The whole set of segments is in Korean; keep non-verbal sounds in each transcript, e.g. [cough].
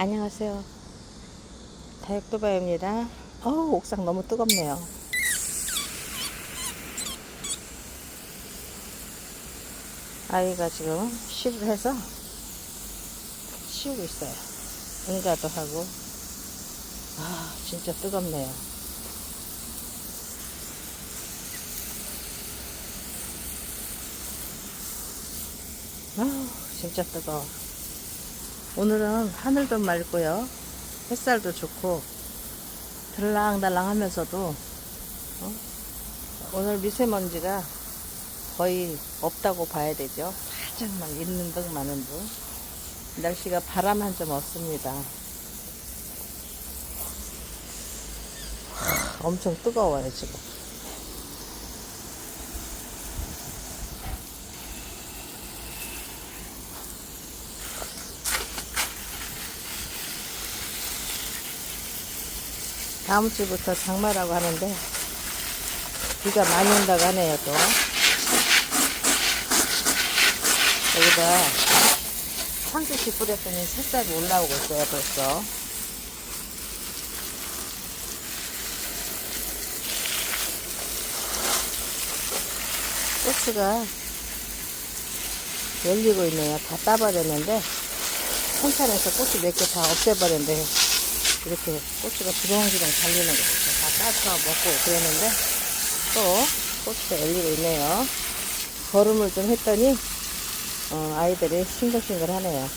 안녕하세요. 다육도바입니다. 어우, 옥상 너무 뜨겁네요. 아이가 지금 쉬를 해서 치우고 있어요. 응가도 하고. 아, 진짜 뜨겁네요. 아, 진짜 뜨거워. 오늘은 하늘도 맑고요. 햇살도 좋고 들랑달랑 하면서도 어? 오늘 미세먼지가 거의 없다고 봐야 되죠. 살짝만 있는 듯 마는 듯. 날씨가 바람 한 점 없습니다. 하, 엄청 뜨거워요 지금. 다음 주부터 장마라고 하는데 비가 많이 온다고 하네요 또. 여기다 한개씩 뿌렸더니 새싹이 올라오고 있어요 벌써. 꽃이가 열리고 있네요. 다 따버렸는데 천천에서 꽃이 몇 개 다 없애버렸는데 이렇게 고추가 주렁주렁 달리는 거 있어요. 다 따서 먹고 그랬는데 또 고추가 열리고 있네요. 걸음을 좀 했더니 어, 아이들이 싱글싱글 하네요.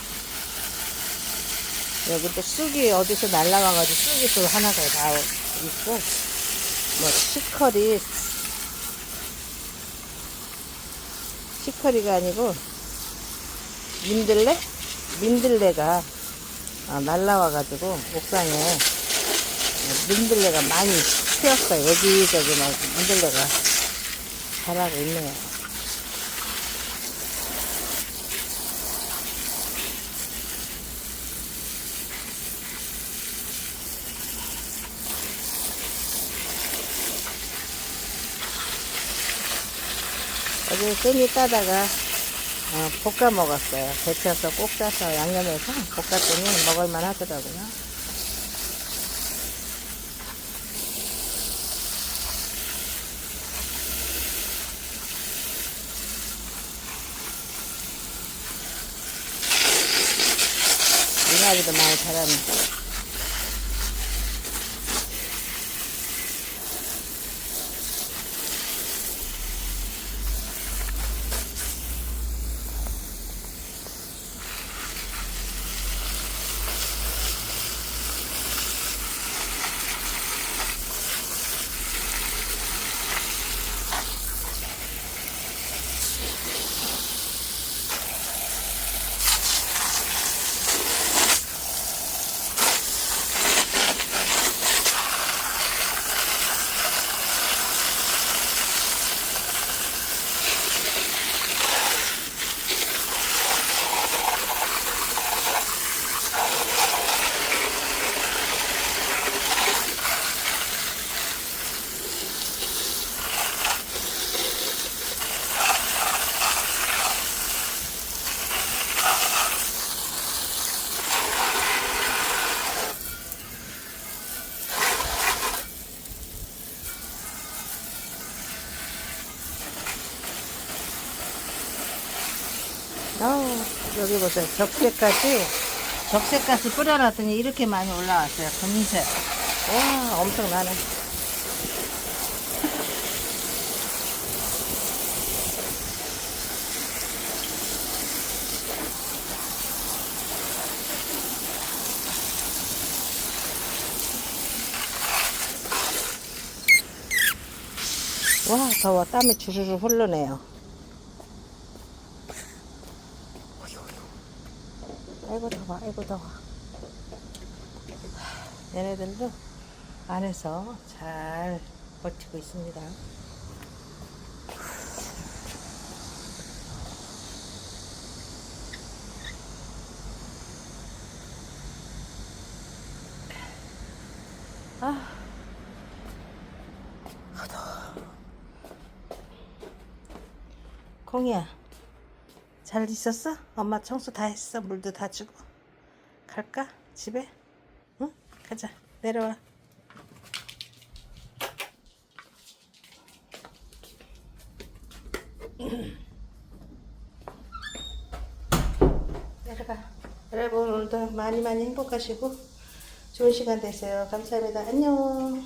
여기 또 쑥이 어디서 날라와가지고 쑥이 또 하나가 다 있고 뭐 시커리 시커리가 아니고 민들레? 민들레가 아, 날라와가지고 옥상에 민들레가 많이 피었어요. 여기저기 막 민들레가 자라고 있네요. 어제 깻잎 따다가 어, 볶아 먹었어요. 데쳐서 꼭 짜서 양념해서 볶았더니 먹을만 하더라고요. 미나리도 많이 자랐네. 아우, 여기 보세요. 적색까지, 적색까지 뿌려놨더니 이렇게 많이 올라왔어요. 금세. 와, 엄청나네. 와, 더워. 땀이 주르르 흐르네요. 아이고 더워 아이고 더워 얘네들도 안에서 잘 버티고 있습니다. 아 더워 공이야 잘 있었어? 엄마 청소 다 했어. 물도 다 주고. 갈까? 집에? 응? 가자. 내려와. [clears throat] 내려가. 여러분 오늘도 많이 많이 행복하시고 좋은 시간 되세요. 감사합니다. 안녕.